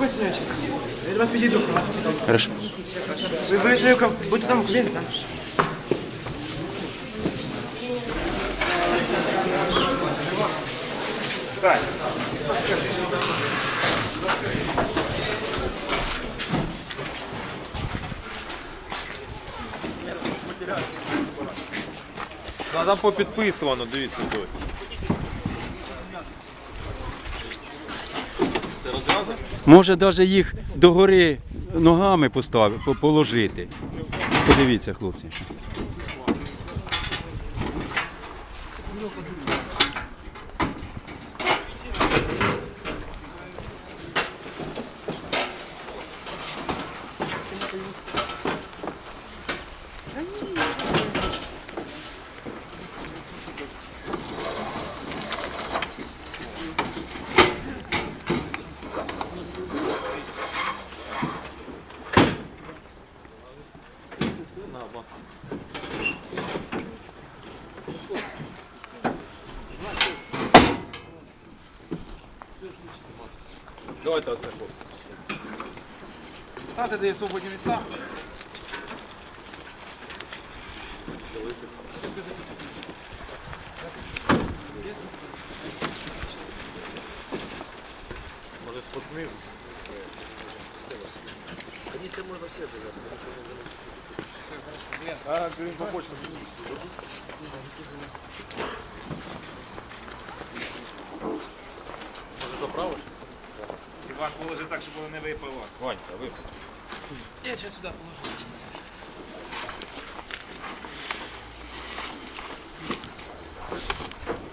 Заходьте, значит. Я до вас підійду. Хорошо. Ви, ви свою, ком- будьте там клієнт, там. Сань. Ну, там попідписувано, дивіться тут. Може навіть їх догори ногами поставити, положити. Подивіться, хлопці. Давайте оце хлопці. Ставте, де є свободні міста. Може з-под низу. Канистры можно все отвязаться, потому Все, хорошо. Лен. А, Грин, по почкам. Може заправиш? Івак положи так, щоб воно не випало. Ванька, випало. Я сейчас сюда положу.